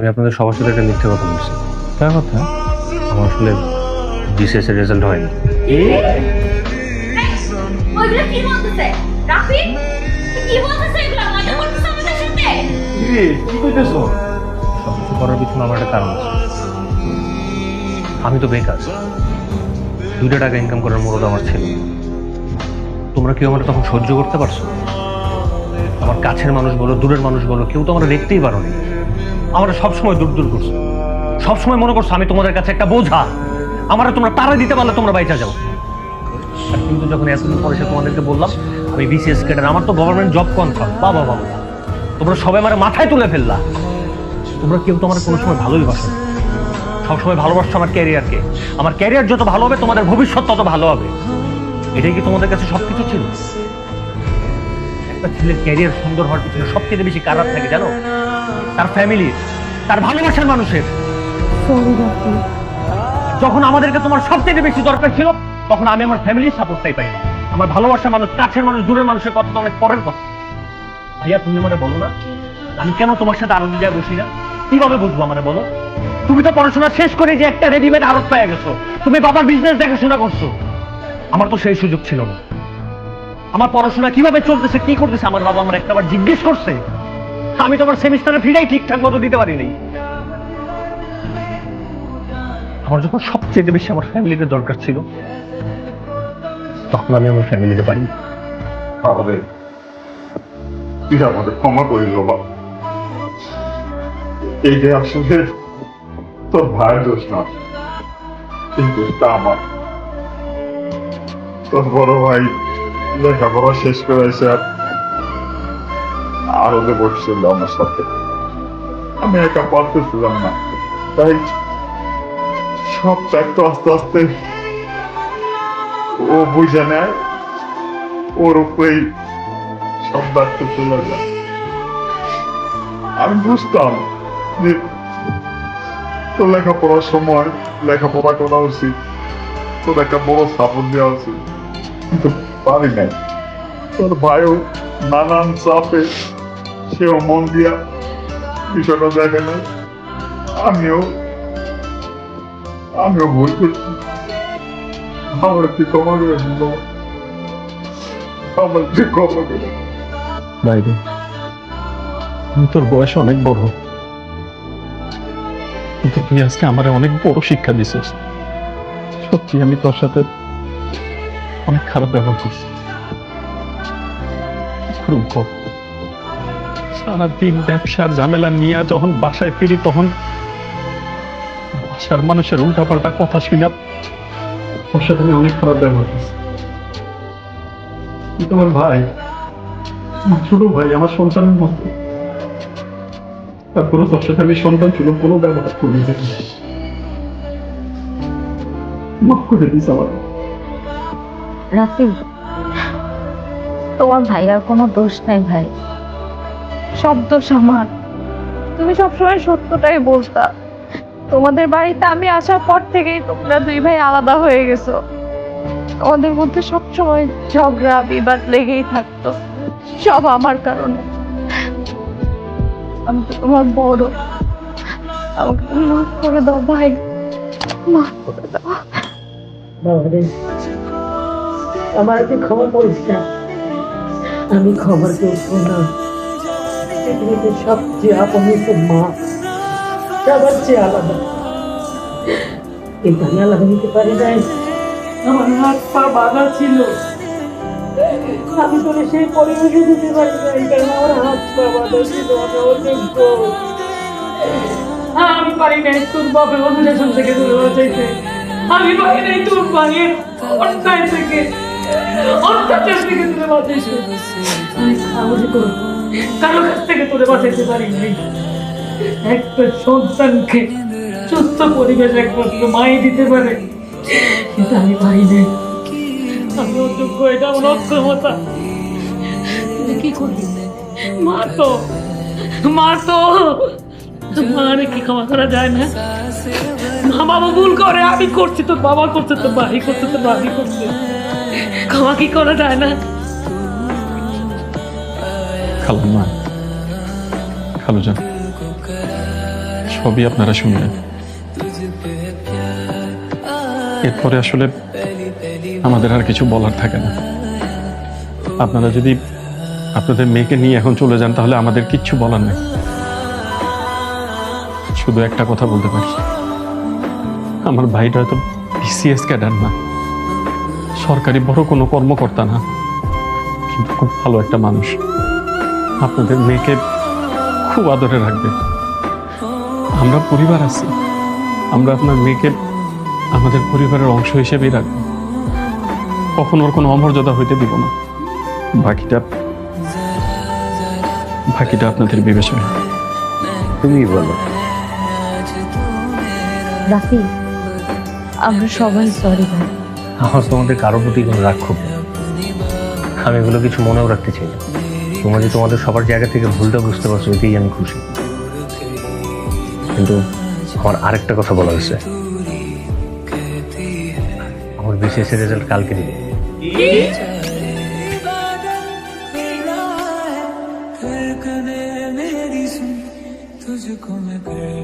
আমি আপনাদের সবার সাথে একটা মিথ্যে কথা বলছি। কার কথা? আমার আসলে বিসিএস এর রেজাল্ট হয়নি। ওইগুলো কি বলতেছে? রাফি কি বলতেছে এগুলো? মজা করতেছে আমাদের সাথে? কি কইতেছো? সব কিছু করার পিছনে আমার একটা কারণ আছে। আমি তো বেকার। দুইটা টাকা ইনকাম করার মূলত আমার ছিল। তোমরা কেউ আমার তখন সহ্য করতে পারছ? আমার কাছের মানুষ বলো দূরের মানুষ বলো কেউ তো আমরা দেখতেই পারো নি। আমরা সবসময় দূর দূর করছ। সবসময় মনে করছ আমি তোমাদের কাছে একটা বোঝা। আমরা তোমরা তারা দিতে পারলে তোমরা বাইচা যাও। কিন্তু যখন এতদিন পরে এসে তোমাদেরকে বললাম, আমি বিসিএস ক্যাডার, আমার তো গভর্নমেন্ট জব কনফার্ম বাবা বাবা তোমরা সবাই আমার মাথায় তুলে ফেললা। তোমরা কেউ তো আমার কোনো সময় ভালোই বাসো সবসময় ভালোবাসছো আমার ক্যারিয়ারকে। আমার ক্যারিয়ার যত ভালো হবে, তোমাদের ভবিষ্যৎ তত ভালো হবে। এটাই কি তোমাদের কাছে সবকিছু ছিল? একটা ছেলের ক্যারিয়ার সুন্দর হওয়ার পিছনে সবচেয়ে বেশি কারার থাকে জানো? তার ফ্যামিলির তার ভালোবাসার মানুষের। যখন আমাদেরকে তোমার সবচেয়ে বেশি দরকার ছিল তখন আমি আমার ফ্যামিলির সাপোর্টটাই পাই আমার ভালোবাসার মানুষ কাছের মানুষ দূরের মানুষের কথা অনেক পরের কথা। ভাইয়া তুমি মানে বলো না। আমি কেন তোমার সাথে আনন্দ যায় বসি না? কীভাবে বুঝব মানে বলো? তুমি তো পড়াশোনা শেষ করে যে একটা রেডিমেড আরত পেয়ে গেছো। তুমি বাবার বিজনেস দেখাশোনা করছ। আমার তো সেই সুযোগ ছিল না। আমার পড়াশোনা কীভাবে চলতেছে কি করতেছে আমার বাবা আমার একটাবার জিজ্ঞেস করছে। আমি তো আমার সেমিস্টারে ফিরাই ঠিকঠাক মতো দিতে পারি নাই আমার যখন সবচেয়ে বেশি আমার ফ্যামিলিতে দরকার ছিল, তখন আমি আমার ফ্যামিলিতে পারি আমাদের ক্ষমা করিস বাবা। এই যে আসলে তোর ভাইয়ের দোষ না, এই দোষটা আমার। তোর বড় ভাই লেখাপড়া শেষ করে এসে আর আরও বসছিল আমার সাথে। আমি একা পারতেছিলাম না। তাই সব দায়িত্ব আস্তে আস্তে ও বুঝে নেয়, ওর উপরেই সব দায়িত্ব চলে যায়। আমি বুঝতাম যে তোর লেখাপড়ার সময় লেখাপড়া করা উচিত, তোর একটা বড় সাপোর্ট দেওয়া উচিত। কিন্তু পারি নাই। তোর ভাইও নানান চাপে সেও মন দিয়া বিষয়টা দেখে নাই। আমিও আমিও ভুল করছি। আমার কি ক্ষমা আমার কি তোর বয়স অনেক বড়। কিন্তু তুই আজকে আমার অনেক বড় শিক্ষা দিছিস। সত্যি আমি তোর সাথে অনেক খারাপ ব্যবহার করছি। শুরু কর। সারাদিন ব্যবসার ঝামেলা নিয়ে যখন বাসায় ফিরি তখন বাসার মানুষের উল্টাপাল্টা কথা শুনে ওর সাথে আমি অনেক খারাপ ব্যবহার কিন্তু ভাই ছোট ভাই, আমার সন্তানের মতো তারপরে তোর সাথে আমি সন্তান ছিল, কোনো ব্যবহার করি মাফ করে দিস আমার রাফি তোমার ভাইয়ার কোনো দোষ নাই ভাই। দোষ আমার তুমি সবসময় সত্যটাই বলতা। তোমাদের বাড়িতে আমি আসার পর থেকেই তোমরা দুই ভাই আলাদা হয়ে গেছো। তোমাদের মধ্যে সবসময় ঝগড়া, বিবাদ লেগেই থাকতো। সব আমার কারণে। আমি তো তোমার বড়। আমাকে মাফ করে দাও, ভাই। মাফ করে দাও। আমার কি করিস না? আমি ক্ষমার যোগ্য না। পৃথিবীতে সবচেয়ে আপন মা। সবার চেয়ে আলাদা। কিন্তু আমি আলাদা নিতে পারি নাই। আমার হাত পা বাঁধা ছিল। আমি তোরে সেই পরিবেশে দিতে পারি নাই, কারণ আমার হাত পা বাঁধা ছিল, আমি অযোগ্য আমি পারি নাই তোর বাপের অনুশাসন থেকে দূরে বাঁচাইতে আমি পারি নাই তোর মায়ের অন্যায় থেকে তোরে মাই দিতে পারে। কিন্তু আমি নাই। আমি অযোগ্য, এটা আমার অক্ষমতা। কি করবি? মা তো মা তো মারে কি ক্ষমা করা যায় না? মা বাবা ভুল করে, আমি করছি তো বাবা করছে তো ভাই করছে তো ভাবি করছে। ক্ষমা কি করা যায় না? সবই আপনারা শুনলেন। এরপরে আসলে আমাদের আর কিছু বলার থাকে না। আপনারা যদি আপনাদের মেয়েকে নিয়ে এখন চলে যান, তাহলে আমাদের কিচ্ছু বলার নেই। শুধু একটা কথা বলতে পারি। আমার ভাইটা হয়তো বিসিএস ক্যাডার না। সরকারি বড় কোনো কর্মকর্তা না। কিন্তু খুব ভালো একটা মানুষ। আপনাদের মেয়েকে খুব আদরে রাখবে আমরা পরিবার আছি। আমরা আপনার মেয়েকে আমাদের পরিবারের অংশ হিসেবেই রাখব। কখনো ওর কোনো অমর্যাদা হইতে দিব না। বাকিটা বাকিটা আপনাদের বিবেচনা তুমি বলো। রাফি আমরা সবাই সরি ভাই। আমার তোমাদের কারোর প্রতি কোনো রাগ ক্ষোভ নেই। আমি এগুলো কিছু মনেও রাখতে চাই না তোমরা যে তোমাদের সবার জায়গা থেকে ভুলটা বুঝতে পারছো এতেই আমি খুশি কিন্তু আমার আরেকটা কথা বলা হয়েছে আমার বিসিএস এর রেজাল্ট কালকে দিবে मेरी सुन तुझको मैं कर